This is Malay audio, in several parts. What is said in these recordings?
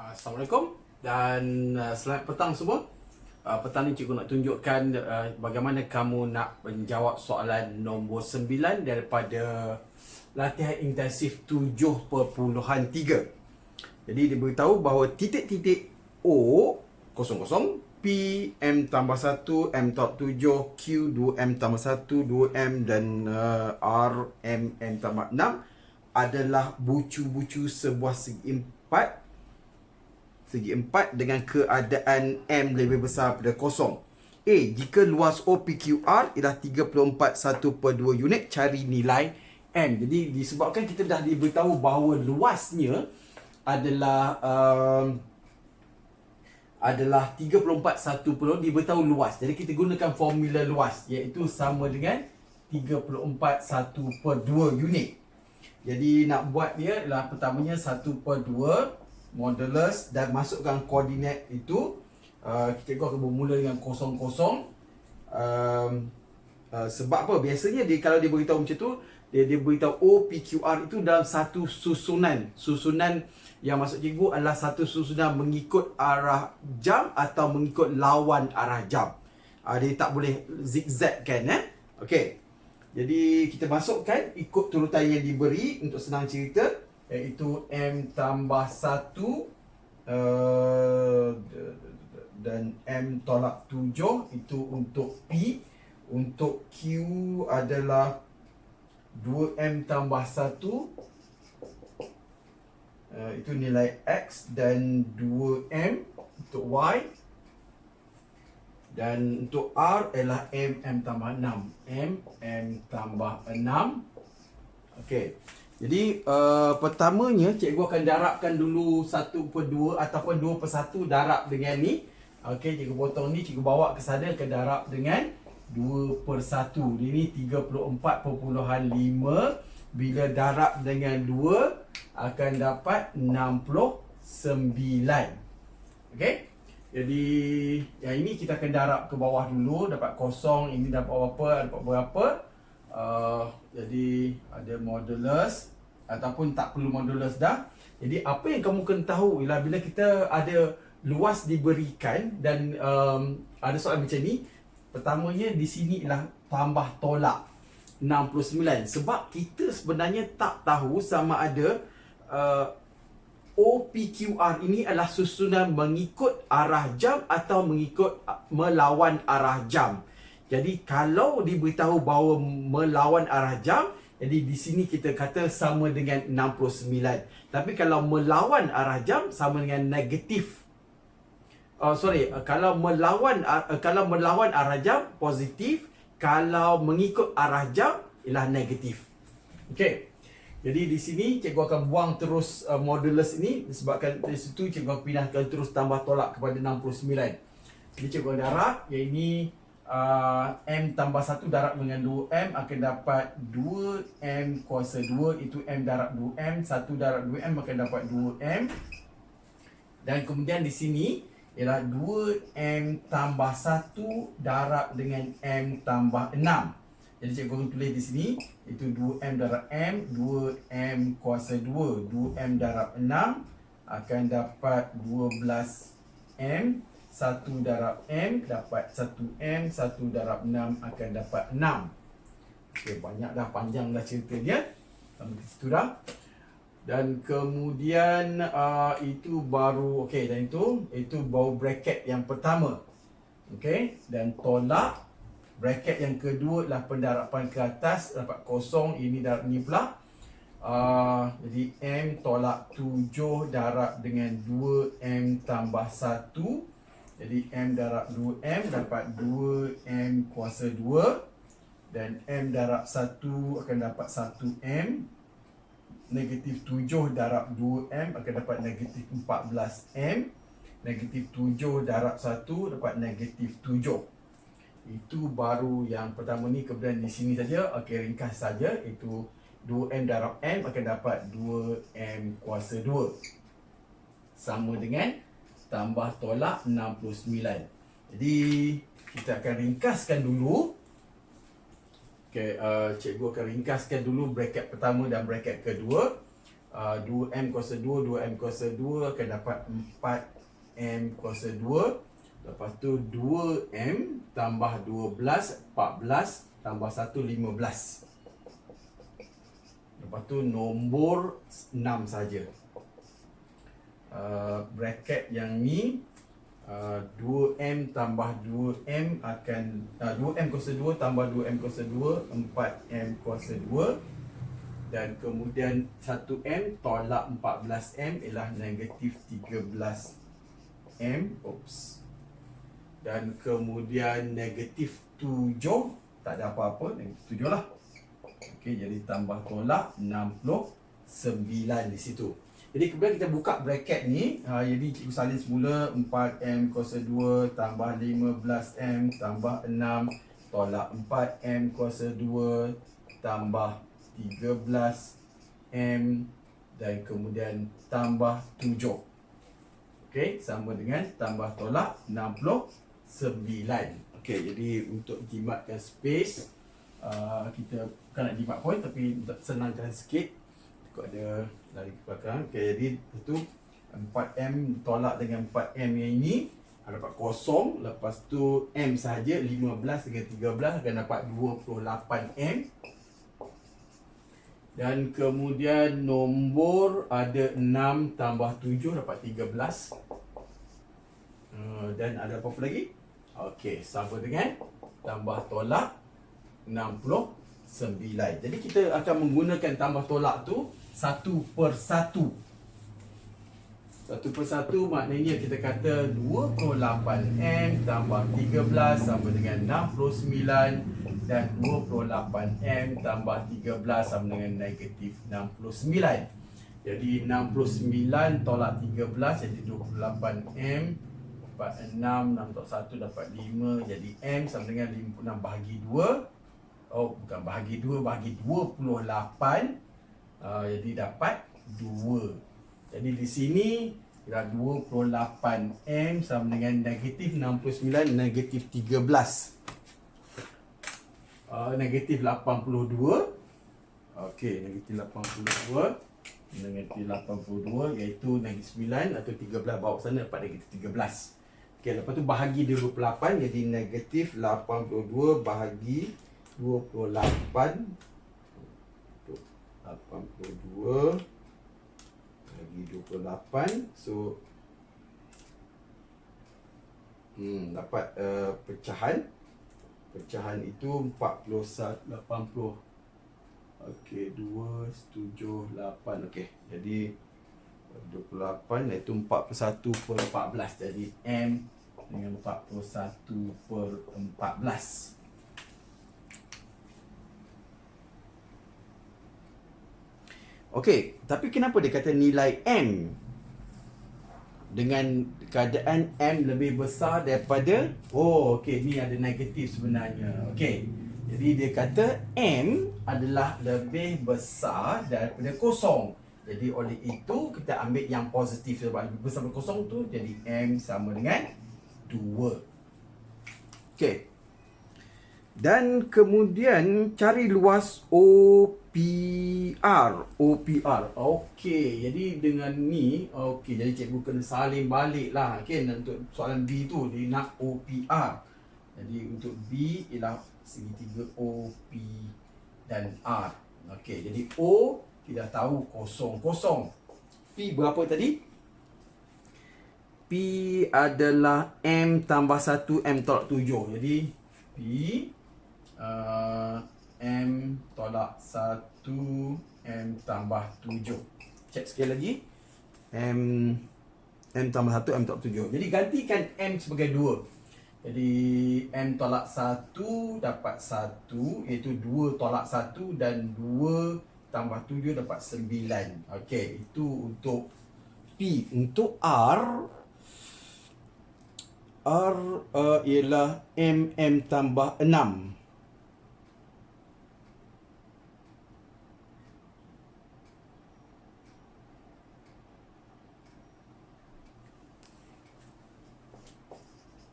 Assalamualaikum dan uh, selamat petang semua. Uh, petang ni cikgu nak tunjukkan uh, bagaimana kamu nak menjawab soalan nombor 9 daripada latihan intensif 7.3. Jadi dia beritahu bahawa titik-titik O kosong kosong P M tambah 1 M top 7 Q 2 M tambah 1 2 M dan uh, R M M tambah 6 adalah bucu-bucu sebuah segi empat segi empat dengan keadaan M lebih besar daripada kosong. A. Jika luas OPQR ialah 34 1 per 2 unit, cari nilai M. Jadi disebabkan kita dah diberitahu bahawa luasnya adalah um, adalah 34 1 per 2 diberitahu luas. Jadi kita gunakan formula luas iaitu sama dengan 34 1 per 2 unit. Jadi nak buat dia adalah pertamanya 1 per 2 modulus dan masukkan koordinat itu uh, kita akan bermula dengan kosong kosong um, uh, sebab apa? Biasanya dia kalau dia beritahu macam tu dia dia beritahu OPQR itu dalam satu susunan. Susunan yang masuk cikgu adalah satu susunan mengikut arah jam atau mengikut lawan arah jam. Uh, dia tak boleh zigzag kan eh? Okey. Jadi kita masukkan ikut turutan yang diberi untuk senang cerita iaitu M tambah 1 uh, dan M tolak 7 itu untuk P. Untuk Q adalah 2M tambah 1 uh, itu nilai X dan 2M untuk Y. Dan untuk R adalah M M tambah 6 M M tambah 6 Okey. Jadi uh, pertamanya cikgu akan darabkan dulu 1 per 2 ataupun 2 per 1 darab dengan ni. Okey, cikgu potong ni, cikgu bawa ke sana akan darab dengan 2 per 1. Ini 34.5 bila darab dengan 2 akan dapat 69. Okey. Jadi yang ini kita akan darab ke bawah dulu dapat kosong ini dapat berapa dapat berapa uh, jadi ada modulus ataupun tak perlu modulus dah. Jadi apa yang kamu kena tahu ialah bila kita ada luas diberikan dan um, ada soalan macam ni, pertamanya di sini ialah tambah tolak 69 sebab kita sebenarnya tak tahu sama ada uh, OPQR ini adalah susunan mengikut arah jam atau mengikut uh, melawan arah jam. Jadi kalau diberitahu bahawa melawan arah jam, jadi di sini kita kata sama dengan 69. Tapi kalau melawan arah jam sama dengan negatif. Oh sorry, uh, kalau melawan uh, kalau melawan arah jam positif, kalau mengikut arah jam ialah negatif. Okey. Jadi di sini cikgu akan buang terus uh, modulus ini disebabkan dari situ cikgu akan pindahkan terus tambah tolak kepada 69. Jadi cikgu darab yang ini uh, M tambah 1 darab dengan 2M akan dapat 2M kuasa 2 itu M darab 2M 1 darab 2M akan dapat 2M dan kemudian di sini ialah 2M tambah 1 darab dengan M tambah 6 jadi cikgu tulis di sini itu 2M darab M 2M kuasa 2 2M darab 6 akan dapat 12M 1 darab M dapat 1M 1 darab 6 akan dapat 6 Okey, banyak dah panjang dah cerita dia Sampai ke situ dah. Dan kemudian uh, itu baru okey dan itu itu baru bracket yang pertama. Okey dan tolak. Bracket yang kedua adalah pendarapan ke atas dapat kosong. Ini darab ni pula. Uh, jadi M tolak 7 darab dengan 2M tambah 1 jadi M darab 2M dapat 2M kuasa 2 Dan M darab 1 akan dapat 1M Negatif 7 darab 2M akan dapat negatif 14M Negatif 7 darab 1 dapat negatif 7 Itu baru yang pertama ni kemudian di sini saja Okey ringkas saja. Itu 2M darab M akan dapat 2M kuasa 2 Sama dengan tambah tolak 69. Jadi kita akan ringkaskan dulu. Okey, uh, cikgu akan ringkaskan dulu bracket pertama dan bracket kedua. uh, 2M kuasa 2, 2M kuasa 2 akan dapat 4M kuasa 2 Lepas tu 2M tambah 12, 14 tambah 1, 15 Lepas tu nombor 6 saja. Uh, bracket yang ni uh, 2M tambah 2M akan uh, 2M kuasa 2 tambah 2M kuasa 2 4M kuasa 2 dan kemudian 1M tolak 14M ialah negatif 13M Oops. dan kemudian negatif 7 tak ada apa-apa negatif 7 lah Okey, jadi tambah tolak 69 di situ. Jadi kemudian kita buka bracket ni. Ha, jadi cikgu salin semula 4M kuasa 2 tambah 15M tambah 6 tolak 4M kuasa 2 tambah 13M dan kemudian tambah 7. Okey, sama dengan tambah tolak 69. Okey, jadi untuk jimatkan space uh, kita bukan nak jimat point tapi senangkan sikit Kau ada lari ke belakang. Okay, jadi itu 4M tolak dengan 4M yang ini. Dapat kosong lepas tu M sahaja 15 dengan 13 akan dapat 28M dan kemudian nombor ada 6 tambah 7 dapat 13 uh, dan ada apa-apa lagi? Okey, sama dengan tambah tolak 69. Jadi kita akan menggunakan tambah tolak tu satu per satu. Satu per satu maknanya kita kata 28M tambah 13 sama dengan 69 dan 28M tambah 13 sama dengan negatif 69. Jadi 69 tolak 13 jadi 28M dapat 6, 6 tolak 1 dapat 5 jadi M sama dengan 56 bahagi 2 Oh bukan bahagi 2 bahagi 28 uh, Jadi dapat 2 Jadi di sini Kira 28M sama dengan negatif 69 negatif 13 uh, Negatif 82 Okey negatif 82 Negatif 82 iaitu negatif 9 atau 13 bawa sana dapat negatif 13 Okey lepas tu bahagi 28 jadi negatif 82 bahagi 28 82 lagi 28 so hmm dapat uh, pecahan. Pecahan itu 41 80 okey 2 7 8 okey jadi 28 iaitu 41 per 14 jadi M dengan 41 per 14 Okey, tapi kenapa dia kata nilai M dengan keadaan M lebih besar daripada oh okey ni ada negatif sebenarnya. Okey. Jadi dia kata M adalah lebih besar daripada kosong. Jadi oleh itu kita ambil yang positif sebab lebih besar daripada kosong tu jadi M sama dengan 2. Okey. Dan kemudian cari luas OPR. OPR. Okey, jadi dengan ni, okey, jadi cikgu kena salin balik lah. Okay, untuk soalan B tu, dia nak OPR. Jadi untuk B ialah segitiga OP dan R. Okey, jadi O kita tahu kosong. Kosong. P berapa tadi? P adalah M tambah 1 M tolak 7. Jadi P uh, M tolak 1 M tambah 7 Cek sekali lagi. M M tambah 1 M tolak 7 Jadi gantikan M sebagai 2 Jadi M tolak 1 dapat 1 Iaitu 2 tolak 1 Dan 2 tambah 7 dapat 9 Okey, itu untuk P. Untuk R R uh, ialah M M tambah 6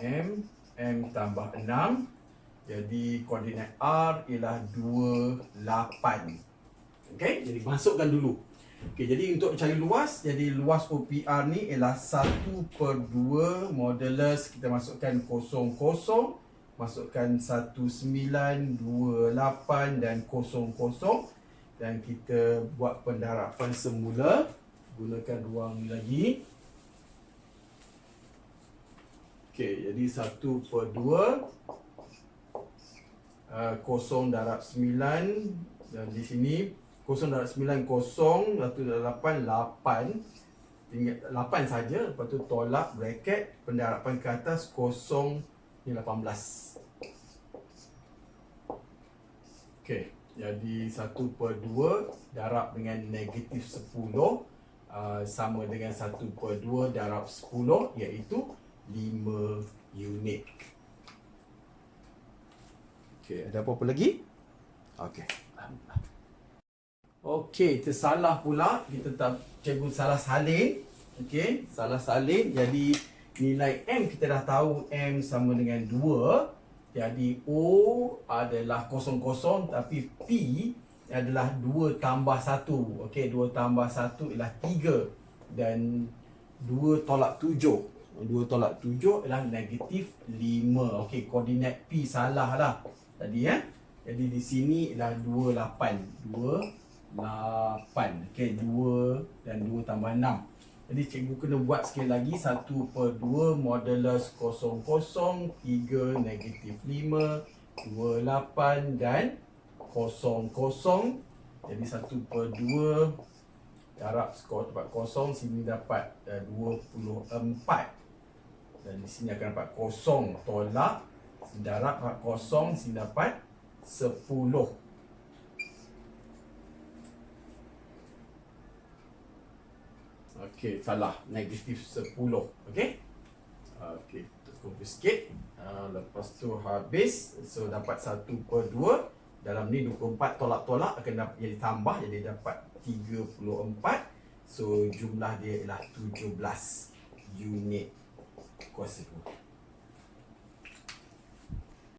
M M tambah 6 Jadi koordinat R ialah 28 Okay, jadi masukkan dulu. Okey, jadi untuk cari luas, jadi luas OPR ni ialah 1 per 2 modulus. Kita masukkan 00, masukkan 1928 dan 00 dan kita buat pendarapan semula. Gunakan ruang lagi. Okey, jadi 1 per 2 uh, 0 darab 9 dan di sini 0 darab 9 0 1 darab 8 8 tinggal 8 saja. Lepas tu tolak bracket pendarapan ke atas 0 ni 18 Okey, jadi 1 per 2 darab dengan negatif 10 uh, sama dengan 1 per 2 darab 10 iaitu 5 unit Okey, ada apa-apa lagi? Okey. Okey, tersalah pula. Kita tak cikgu salah salin. Okey, salah salin. Jadi nilai M kita dah tahu M sama dengan 2. Jadi O adalah kosong-kosong tapi P adalah 2 tambah 1. Okey, 2 tambah 1 ialah 3 dan 2 tolak 7. 2 tolak 7 ialah negatif 5. Okey, koordinat P salah lah tadi ya. Jadi di sini ialah 28. 28. Okey, 2 dan 2 tambah 6. Jadi cikgu kena buat sekali lagi 1 per 2 modulus 00 3 negatif 5 28 dan 00 jadi 1 per 2 darab skor tempat kosong sini dapat uh, 24 dan di sini akan dapat kosong tolak darab hak kosong sini dapat 10 Okey, salah. Negatif 10. Okey. Okey, tunggu sikit. Uh, lepas tu habis. So, dapat 1 per 2. Dalam ni 24 tolak-tolak akan dapat jadi tambah. Jadi dapat 34. So, jumlah dia ialah 17 unit kuasa 2.